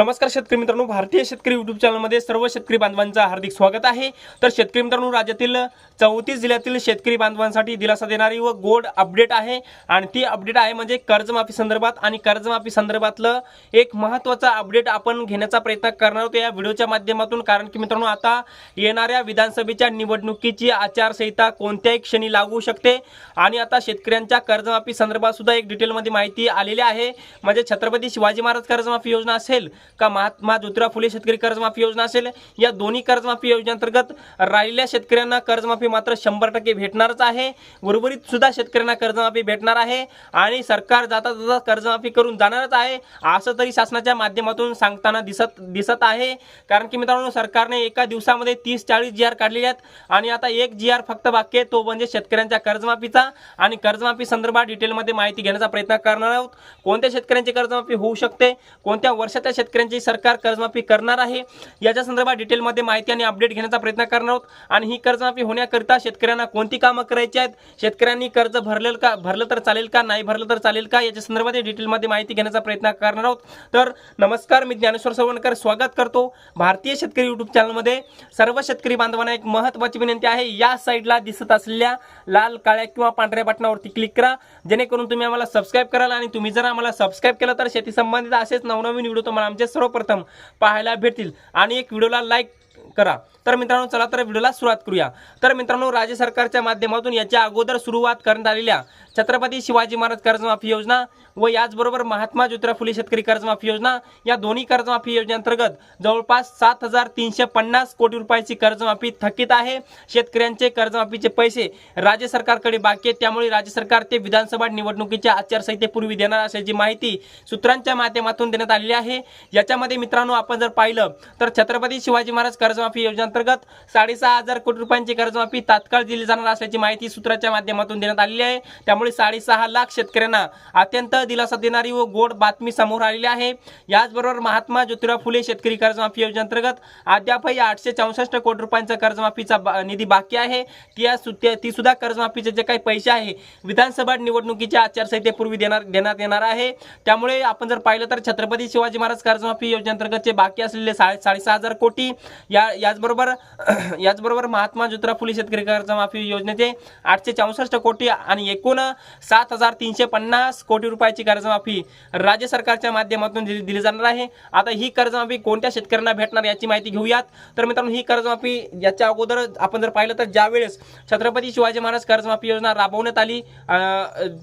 नमस्कार शेतकरी मित्रांनो भारतीय शेतकरी युट्यूब चॅनलमध्ये सर्व शेतकरी बांधवांचं हार्दिक स्वागत आहे. तर शेतकरी मित्रांनो राज्यातील चौतीस जिल्ह्यातील शेतकरी बांधवांसाठी दिलासा देणारी व गोड अपडेट आहे. आणि ती अपडेट आहे म्हणजे कर्जमाफी संदर्भात आणि कर्जमाफी संदर्भातलं एक महत्त्वाचा अपडेट आपण घेण्याचा प्रयत्न करणार आहोत या व्हिडिओच्या माध्यमातून. कारण की मित्रांनो आता येणाऱ्या विधानसभेच्या निवडणुकीची आचारसंहिता कोणत्याही क्षणी लागू शकते. आणि आता शेतकऱ्यांच्या कर्जमाफी संदर्भात सुद्धा एक डिटेलमध्ये माहिती आलेली आहे. म्हणजे छत्रपती शिवाजी महाराज कर्जमाफी योजना असेल का महात्मा ज्योतिराव फुले शेतकरी कर्जमाफी योजना असेल या दोन्ही कर्जमाफी योजनेअंतर्गत राहिलेल्या शेतकऱ्यांना कर्जमाफी मात्र शंभर टक्के भेटणारच आहे. उर्वरित सुद्धा शेतकऱ्यांना कर्जमाफी भेटणार आहे आणि सरकार जाता जाता कर्जमाफी करून जाणारच आहे असं तरी शासनाच्या माध्यमातून सांगताना दिसत दिसत आहे. कारण की मित्रांनो सरकारने एका दिवसामध्ये तीस चाळीस जी आर काढलेले आहेत आणि आता एक जी आर फक्त बाकी आहे तो म्हणजे शेतकऱ्यांच्या कर्जमाफीचा. आणि कर्जमाफी संदर्भात डिटेलमध्ये माहिती घेण्याचा प्रयत्न करणार आहोत. कोणत्या शेतकऱ्यांची कर्जमाफी होऊ शकते? कोणत्या वर्षाच्या शेतकऱ्यांची म्हणजे सरकार कर्जमाफी करणार आहे. याच्या संदर्भात डिटेलमध्ये माहिती आणि अपडेट घेण्याचा प्रयत्न करणार आहोत. आणि ही कर्जमाफी होण्याकरिता शेतकऱ्यांना कोणती कामं करायची आहेत? शेतकऱ्यांनी कर्ज भरलेल का भरलं तर चालेल का? नाही भरलं तर चालेल का? याच्या संदर्भात डिटेलमध्ये माहिती घेण्याचा प्रयत्न करणार आहोत. तर नमस्कार मी ज्ञानेश्वर सवणकर स्वागत करतो भारतीय शेतकरी युट्यूब चॅनलमध्ये. सर्व शेतकरी बांधवांना एक महत्त्वाची विनंती आहे. या साईडला दिसत असलेल्या लाल काळ्या किंवा पांढऱ्या बटनावरती क्लिक करा. जेणेकरून तुम्ही आम्हाला सबस्क्राईब कराल आणि तुम्ही जर आम्हाला सबस्क्राईब केलं तर शेती संबंधित असेच नवनवीन व्हिडिओ तुम्हाला आमचे सर्वप्रथम पाहायला भेटतील. आणि एक व्हिडिओला लाईक करा. तर मित्रांनो चला तर व्हिडिओला सुरुवात करूया. तर मित्रांनो राज्य सरकारच्या माध्यमातून याच्या अगोदर सुरुवात करण्यात आलेल्या छत्रपती शिवाजी महाराज कर्जमाफी योजना व याचबरोबर महात्मा ज्योतिराव फुले शेतकरी कर्जमाफी योजना या दोन्ही कर्जमाफी योजनेअंतर्गत जवळपास सात हजार तीनशे पन्नास कोटी रुपयाची कर्जमाफी थकीत आहे. शेतकऱ्यांचे कर्जमाफीचे पैसे राज्य सरकारकडे बाकी आहेत. त्यामुळे राज्य सरकार ते विधानसभा निवडणुकीच्या आचारसंहितेपूर्वी देणार असल्याची माहिती सूत्रांच्या माध्यमातून देण्यात आलेली आहे. याच्यामध्ये मित्रांनो आपण जर पाहिलं तर छत्रपती शिवाजी महाराज कर्जमाफी योजनेअंतर्गत साडेसहा हजार कोटी रुपयांची कर्जमाफी तात्काळ दिली जाणार असल्याची माहिती सूत्राच्या माध्यमातून देण्यात आलेली आहे. त्यामुळे साडेसहा लाख शेतकऱ्यांना अत्यंत दिलासा देणारी व गोड बातमी समोर आलेली आहे. याचबरोबर महात्मा ज्योतिराव फुले शेतकरी कर्जमाफी योजनेअंतर्गत अद्यापही आठशे चौसष्ट कोटी रुपयांचा कर्जमाफीचा बा- निधी बाकी आहे. ती सु- ती सुद्धा कर्जमाफीचे जे काही पैसे आहे विधानसभा निवडणुकीच्या आचारसंहितेपूर्वी देणार देण्यात येणार आहे. त्यामुळे आपण जर पाहिलं तर छत्रपती शिवाजी महाराज कर्जमाफी योजनेअंतर्गतचे बाकी असलेले साडे साडेसहा हजार कोटी या याचबरोबर याचबरोबर महात्मा ज्योतिराव फुले शेतकरी कर्जमाफी योजनेचे आठशे चौसष्ट कोटी आणि एकूण सात हजार तीनशे पन्नास कोटी रुपयाची कर्जमाफी राज्य सरकारच्या माध्यमातून दिली दिली जाणार आहे. आता ही कर्जमाफी कोणत्या शेतकऱ्यांना भेटणार याची माहिती घेऊयात. तर मित्रांनो ही कर्जमाफी याच्या अगोदर आपण जर पाहिलं तर ज्यावेळेस छत्रपती शिवाजी महाराज कर्जमाफी योजना राबवण्यात आली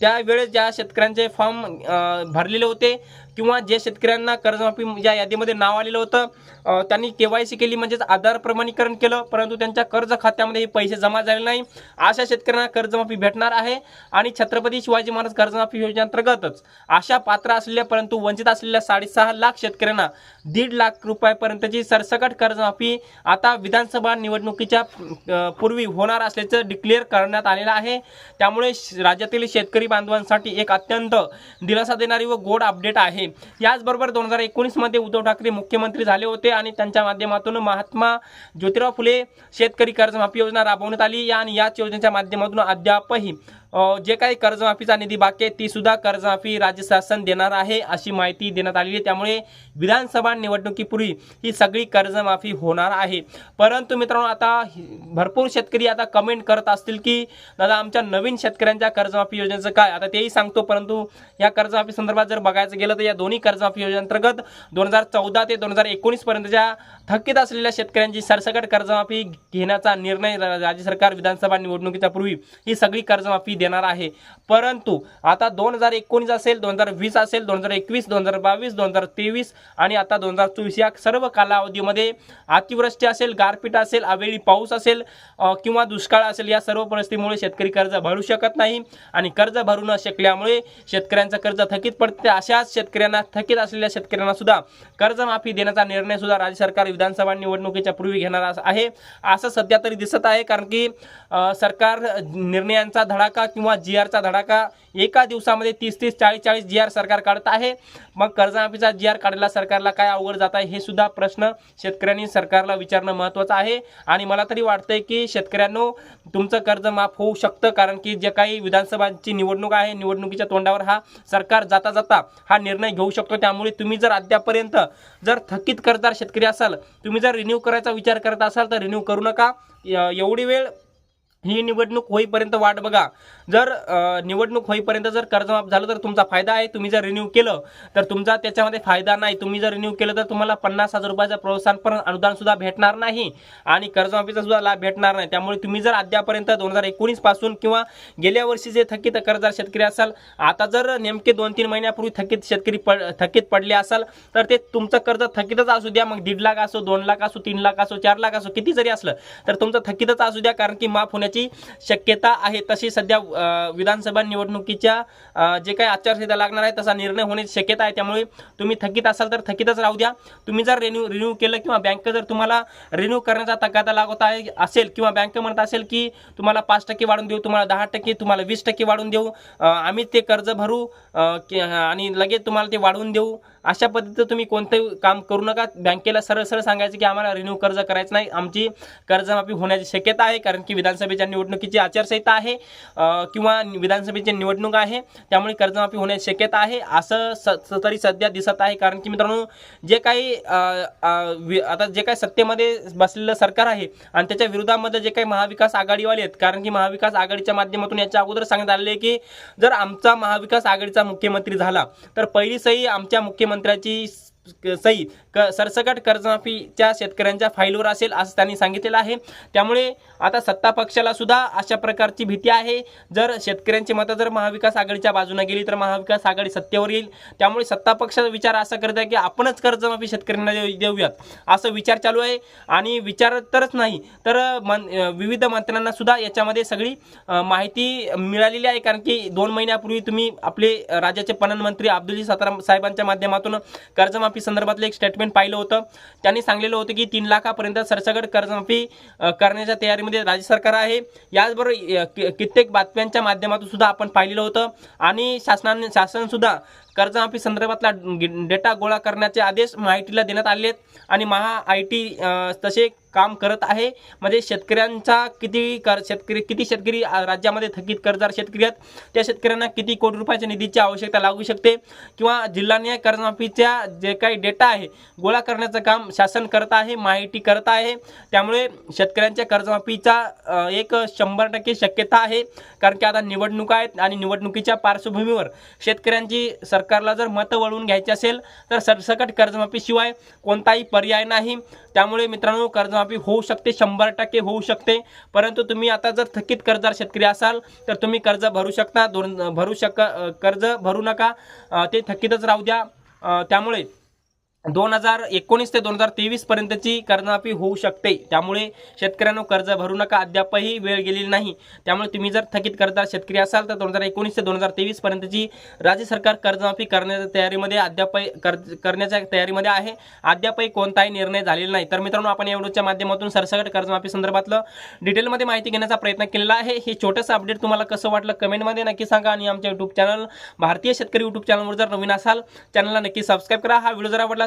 त्यावेळेस ज्या शेतकऱ्यांचे फॉर्म भरलेले होते किंवा जे शेतकऱ्यांना कर्जमाफी या यादीमध्ये नाव आलेलं होतं त्यांनी केवायसी केली. म्हणजे म्हणजेच आधार प्रमाणीकरण केलं परंतु त्यांच्या कर्ज खात्यामध्ये हे पैसे जमा झाले नाही. अशा शेतकऱ्यांना कर्जमाफी भेटणार आहे आणि छत्रपती शिवाजी महाराज कर्जमाफी योजनेअंतर्गतच अशा पात्र असलेल्या परंतु वंचित असलेल्या साडेसहा लाख शेतकऱ्यांना दीड लाख रुपयापर्यंतची सरसकट कर्जमाफी आता विधानसभा निवडणुकीच्या पूर्वी होणार असल्याचं डिक्लेअर करण्यात आलेलं आहे. त्यामुळे राज्यातील शेतकरी बांधवांसाठी एक अत्यंत दिलासा देणारी व गोड अपडेट आहे. याचबरोबर दोन हजार एकोणीसमध्ये उद्धव ठाकरे मुख्यमंत्री झाले होते आणि त्यांच्या माध्यमातून महात्मा ज्योतिराव फुले शेतकरी कर्जमाफी योजना राबवण्यात आली. आणि याच योजनेच्या माध्यमातून अद्यापही जे काही कर्जमाफीचा निधी बाकी आहे ती सुद्धा कर्जमाफी राज्य शासन देणार आहे अशी माहिती देण्यात आलेली आहे. त्यामुळे विधानसभा निवडणुकीपूर्वी ही सगळी कर्जमाफी होणार आहे. परंतु मित्रांनो आता भरपूर शेतकरी आता कमेंट करत असतील की दादा आमच्या नवीन शेतकऱ्यांच्या कर्जमाफी योजनेचं काय? आता तेही सांगतो परंतु या कर्जमाफी संदर्भात जर बघायचं गेलं तर या दोन्ही कर्जमाफी योजनेअंतर्गत दोन हजार चौदा ते दोन हजार एकोणीस पर्यंतच्या थकीत असलेल्या शेतकऱ्यांची सरसकट कर्जमाफी घेण्याचा निर्णय राज्य सरकार विधानसभा निवडणुकीच्या पूर्वी ही सगळी कर्जमाफी देणार आहे. परंतु आता दोन हजार एकोणीस असेल दोन हजार वीस असेल दोन हजार एकवीस दोन हजार बावीस दोन हजार तेवीस आणि आता दोन हजार चोवीस या सर्व कालावधीमध्ये अतिवृष्टी असेल गारपीट असेल अवेळी पाऊस असेल किंवा दुष्काळ असेल या सर्व परिस्थितीमुळे शेतकरी कर्ज भरू शकत नाही आणि कर्ज भरू न शकल्यामुळे शेतकऱ्यांचं कर्ज थकीत पडते. अशाच शेतकऱ्यांना थकीत असलेल्या शेतकऱ्यांना सुद्धा कर्जमाफी देण्याचा निर्णय सुद्धा राज्य सरकार विधानसभा निवडणुकीच्या पूर्वी घेणार आहे. असं सध्या तरी दिसत आहे कारण की सरकार निर्णयांचा धडाका किंवा जी आरचा धडाका एका दिवसामध्ये तीस तीस चाळीस चाळीस जी आर सरकार काढत आहे. मग कर्जमाफीचा जी आर काढायला सरकारला काय अवघड जात आहे हे सुद्धा प्रश्न शेतकऱ्यांनी सरकारला विचारणं महत्त्वाचं आहे. आणि मला तरी वाटतंय की शेतकऱ्यांनो तुमचं कर्ज माफ होऊ शकतं कारण की जे काही विधानसभांची निवडणूक आहे निवडणुकीच्या तोंडावर हा सरकार जाता जाता हा निर्णय घेऊ शकतो. त्यामुळे तुम्ही जर अद्यापर्यंत जर थकीत कर्जदार शेतकरी असाल तुम्ही जर रिन्यू करायचा विचार करत असाल तर रिन्यू करू नका. एवढी वेळ ही निवडणूक होईपर्यंत वाट बघा. जर निवडणूक होईपर्यंत जर कर्जमाफ झालं तर तुमचा फायदा आहे. तुम्ही जर रिन्यू केलं तर तुमचा त्याच्यामध्ये फायदा नाही. तुम्ही जर रिन्यू केलं तर तुम्हाला पन्नास हजार रुपयाचं प्रोत्साहनपर अनुदान सुद्धा भेटणार नाही आणि कर्जमाफीचा सुद्धा लाभ भेटणार नाही. त्यामुळे तुम्ही जर अद्यापर्यंत दोन हजार एकोणीसपासून किंवा गेल्या वर्षी जे थकीत कर्जदार शेतकरी असाल आता जर नेमके दोन तीन महिन्यापूर्वी थकीत शेतकरी पड थकीत पडले असाल तर ते तुमचं कर्ज थकीतच असू द्या. मग दीड लाख असो दोन लाख असो तीन लाख असो चार लाख असो किती जरी असलं तर तुमचं थकीतच असू द्या. कारण की माफ होण्याची शक्यता आहे. तशी सध्या विधानसभा निवडणुकीच्या जे काही आचारसंहिता लागणार आहे तसा निर्णय होण्याची शक्यता आहे. त्यामुळे तुम्ही थकीत असाल तर थकीतच राहू द्या. तुम्ही जर रिन्यू रिन्यू केलं किंवा बँक जर तुम्हाला रिन्यू करण्याचा तकादा लागत आहे असेल किंवा बँक म्हणत असेल की तुम्हाला पाच टक्के वाढून देऊ तुम्हाला दहा टक्के तुम्हाला वीस टक्के वाढून देऊ आम्ही ते कर्ज भरू आणि लगेच तुम्हाला ते वाढवून देऊ. अशा पद्धतीचं तुम्ही कोणतंही काम करू नका. बँकेला सरळ सरळ सांगायचं की आम्हाला रिन्यू कर्ज करायचं नाही. आमची कर्जमाफी होण्याची शक्यता आहे कारण की विधानसभेची विधानसभेच्या निवडणुकीची आचारसंहिता आहे किंवा विधानसभेची निवडणूक आहे त्यामुळे कर्जमाफी होण्याची शक्यता आहे. असं स तरी सध्या दिसत आहे कारण की मित्रांनो जे काही आता जे काही सत्तेमध्ये बसलेलं सरकार आहे आणि त्याच्या विरोधामध्ये जे काही महाविकास आघाडीवाले आहेत कारण की महाविकास आघाडीच्या माध्यमातून याच्या अगोदर सांगण्यात आलेले की जर आमचा महाविकास आघाडीचा मुख्यमंत्री झाला तर पहिली सही आमच्या मुख्यमंत्र्याची सही क सरसकट कर्जमाफीच्या शेतकऱ्यांच्या फाईलवर असेल असं त्यांनी सांगितलेलं आहे. त्यामुळे आता सत्ता पक्षाला सुद्धा अशा प्रकारची भीती आहे. जर शेतकऱ्यांची मतं जर महाविकास आघाडीच्या बाजूने गेली तर महाविकास आघाडी सत्तेवर येईल. त्यामुळे सत्ता पक्षाचा विचार असा करत आहे की आपणच कर्जमाफी शेतकऱ्यांना देऊ- देऊयात असं विचार चालू आहे. आणि विचार तरच नाही तर मन विविध मंत्र्यांना सुद्धा याच्यामध्ये सगळी माहिती मिळालेली आहे. कारण की दोन महिन्यापूर्वी तुम्ही आपले राज्याचे पणन मंत्री अब्दुल सताराम साहेबांच्या माध्यमातून कर्जमाफी संदर्भातलं एक स्टेटमेंट पाहिलं होतं. त्यांनी सांगलेलं होतं की तीन लाखापर्यंत सरसकट कर्जमाफी करण्याच्या तयारीमध्ये राज्य सरकार आहे. याचबरोबर कि- कित्येक बातम्यांच्या माध्यमातून सुद्धा आपण पाहिलेलं होतं. आणि शासनाने शासनसुद्धा कर्जमाफी संदर्भातला डेटा गोळा करण्याचे आदेश माहितीला देण्यात आले आहेत. आणि महा आय टी तसे काम करत आहे. म्हणजे शेतकऱ्यांचा किती कर शेतकरी किती शेतकरी राज्यामध्ये थकीत कर्जदार शेतकरी आहेत त्या शेतकऱ्यांना किती कोटी रुपयाच्या निधीची आवश्यकता लागू शकते? किंवा जिल्हानिहाय कर्जमाफीच्या जे काही डेटा आहे गोळा करण्याचं काम शासन करत आहे माहिती करत आहे. त्यामुळे शेतकऱ्यांच्या कर्जमाफीचा एक शंभर टक्के शक्यता आहे. कारण की आता निवडणुका आहेत आणि निवडणुकीच्या पार्श्वभूमीवर शेतकऱ्यांची सरकारला जर मतं वळवून घ्यायची असेल तर सरसकट कर्जमाफीशिवाय कोणताही पर्याय नाही. त्यामुळे मित्रांनो कर्ज कर्जमाफी होऊ शकते शंभर टक्के होऊ शकते. परंतु तुम्ही आता जर थकीत कर्जदार शेतकरी असाल तर तुम्ही कर्ज भरू शकता दोन भरू शक कर्ज भरू नका. ते थकीतच राहू द्या. त्यामुळे दोन हजार एकोणीस ते दोन हजार तेवीस पर्यंतची कर्जमाफी होऊ शकते. त्यामुळे शेतकऱ्यांना कर्ज भरू नका. अद्यापही वेळ गेलेली नाही. त्यामुळे तुम्ही जर थकीत कर्जदार शेतकरी असाल तर दोन हजार एकोणीस ते दोन हजार तेवीस पर्यंतची राज्य सरकार कर्जमाफी करण्याच्या तयारीमध्ये अद्यापही कर्ज करण्याच्या तयारीमध्ये आहे. अद्यापही कोणताही निर्णय झालेला नाही. तर मित्रांनो आपण या व्हिडिओच्या माध्यमातून सरसकट कर्जमाफी संदर्भातलं डिटेलमध्ये माहिती घेण्याचा प्रयत्न केलेला आहे. हे छोटंसं अपडेट तुम्हाला कसं वाटलं कमेंटमध्ये नक्की सांगा. आणि आमच्या युट्यूब चॅनल भारतीय शेतकरी युट्यूब चॅनलवर जर नवीन असाल चॅनलला नक्की सबस्क्राईब करा. हा व्हिडिओ जर आवडला